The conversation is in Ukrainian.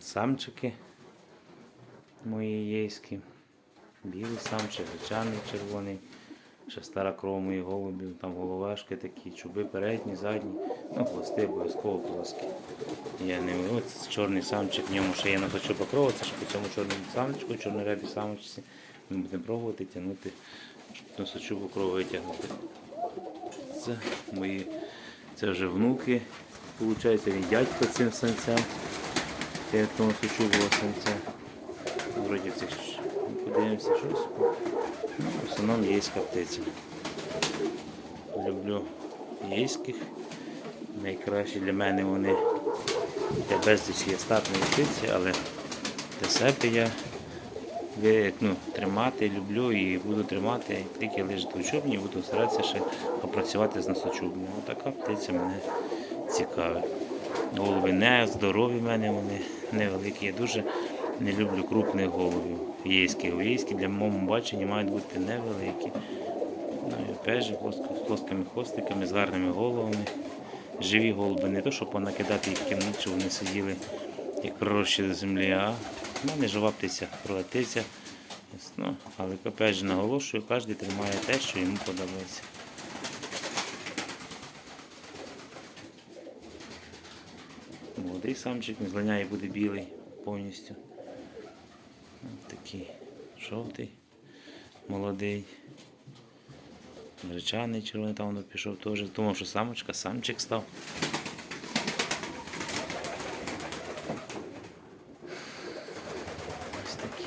Самчики мої єйські. Білий самчик, гречаний червоний. Ще стара кров моїх голубів, там головешки такі, чуби передні, задні, ну хвости обов'язково плоскі. Я не ось чорний самчик, в ньому ще є носочок покрова, це ж по цьому чорному самчику, чорнорябій самочці. Ми будемо пробувати тягнути носочок покрову витягнути. Це мої, це вже внуки. Получається, він дядько цим самцям. Я того сучубого самця. Вроді цих подивимося щось. В основному єйська птиця. Люблю єйських. Найкращі для мене вони для безліч є статної птиці, але для себе я ну, тримати люблю і буду тримати, тільки лише двочубні, буду старатися ще попрацювати з носочубними. Така птиця мене цікавить. Голуби не здорові в мене, вони невеликі. Я дуже не люблю крупних голубів. Єйські. Єйські для моєму бачення мають бути невеликі. Ну, і опять же, плоскими хвостиками, з гарними головами. Живі голуби, не то, щоб понакидати їх в кімнату, щоб вони сиділи як пророщі до землі, а в мене жива птиця, пролетиця. Ну, але опять же наголошую, кожен тримає те, що йому подобається. Молодий самчик, не злиняє буде білий повністю. Такий жовтий, молодий. Гречаний червоний там пішов теж. Думав, що самочка, самчик став. Ось такий.